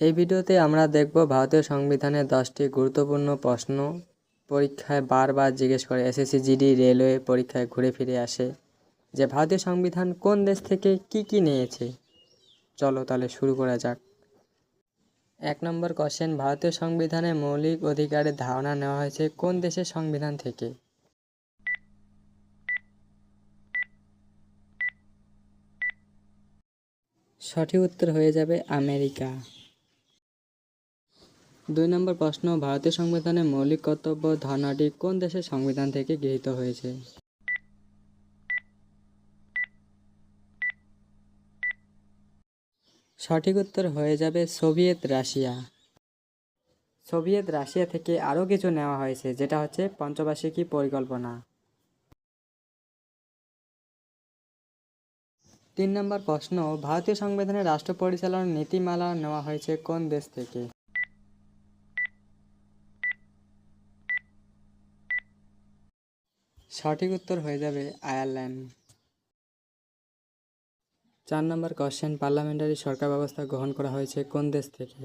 এই ভিডিওতে আমরা দেখব ভারতীয় সংবিধানের দশটি গুরুত্বপূর্ণ প্রশ্ন পরীক্ষায় বারবার জিজ্ঞেস করে এসএসসি জিডি রেলওয়ে পরীক্ষায় ঘুরে ফিরে আসে যে ভারতীয় সংবিধান কোন দেশ থেকে কি কি নিয়েছে? চলো তাহলে শুরু করা যাক। এক নম্বর কোশ্চেন ভারতীয় সংবিধানে মৌলিক অধিকারের ধারণা নেওয়া হয়েছে কোন দেশের সংবিধান থেকে? সঠিক উত্তর হয়ে যাবে আমেরিকা। দুই নম্বর প্রশ্ন, ভারতীয় সংবিধানের মৌলিক কর্তব্য, ধারণাটি কোন দেশের সংবিধান থেকে গৃহীত হয়েছে? সঠিক উত্তর হয়ে যাবে সোভিয়েত রাশিয়া। সোভিয়েত রাশিয়া থেকে আরও কিছু নেওয়া হয়েছে, যেটা হচ্ছে পঞ্চবার্ষিকী পরিকল্পনা। তিন নম্বর প্রশ্ন, ভারতীয় সংবিধানের রাষ্ট্র পরিচালনার নীতিমালা নেওয়া হয়েছে কোন দেশ থেকে? সঠিক উত্তর হয়ে যাবে আয়ারল্যান্ড। চার নম্বর কোশ্চেন, পার্লামেন্টারি সরকার ব্যবস্থা গ্রহণ করা হয়েছে কোন দেশ থেকে?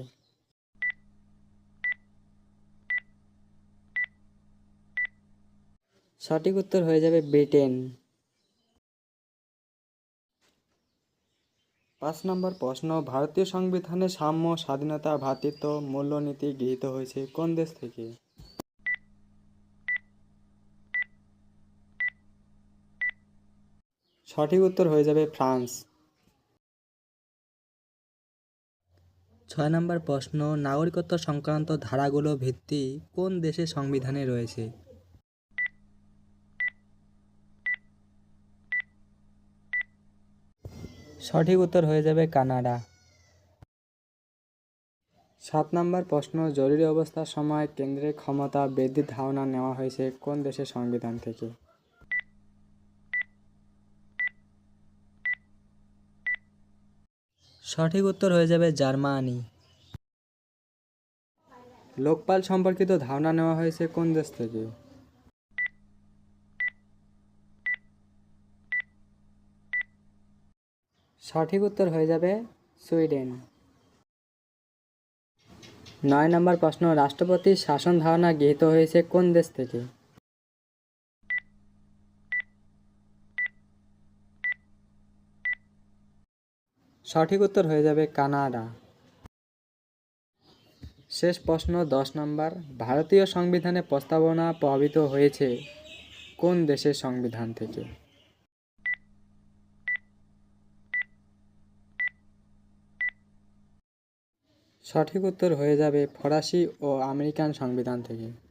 সঠিক উত্তর হয়ে যাবে ব্রিটেন। পাঁচ নম্বর প্রশ্ন, ভারতীয় সংবিধানে সাম্য, স্বাধীনতা, ভ্রাতৃত্ব, মূল্যনীতি গৃহীত হয়েছে কোন দেশ থেকে? সঠিক উত্তর হয়ে যাবে ফ্রান্স। ছয় নম্বর প্রশ্ন নাগরিকত্ব সংক্রান্ত ধারাগুলো ভিত্তি কোন দেশের সংবিধানে রয়েছে? সঠিক উত্তর হয়ে যাবে কানাডা। সাত নম্বর প্রশ্ন জরুরি অবস্থার সময় কেন্দ্রের ক্ষমতা বৃদ্ধির ধারণা নেওয়া হয়েছে কোন দেশের সংবিধান থেকে? সঠিক উত্তর হয়ে যাবে জার্মানি। লোকপাল সম্পর্কিত ধারণা নেওয়া হয়েছে কোন দেশ থেকে? সঠিক উত্তর হয়ে যাবে সুইডেন। নয় নম্বর প্রশ্ন, রাষ্ট্রপতির শাসন ধারণা গৃহীত হয়েছে কোন দেশ থেকে? সঠিক উত্তর হয়ে যাবে কানাডা। শেষ প্রশ্ন দশ নম্বর। ভারতীয় সংবিধানে প্রস্তাবনা প্রভাবিত হয়েছে কোন দেশের সংবিধান থেকে? সঠিক উত্তর হয়ে যাবে ফরাসি ও আমেরিকান সংবিধান থেকে।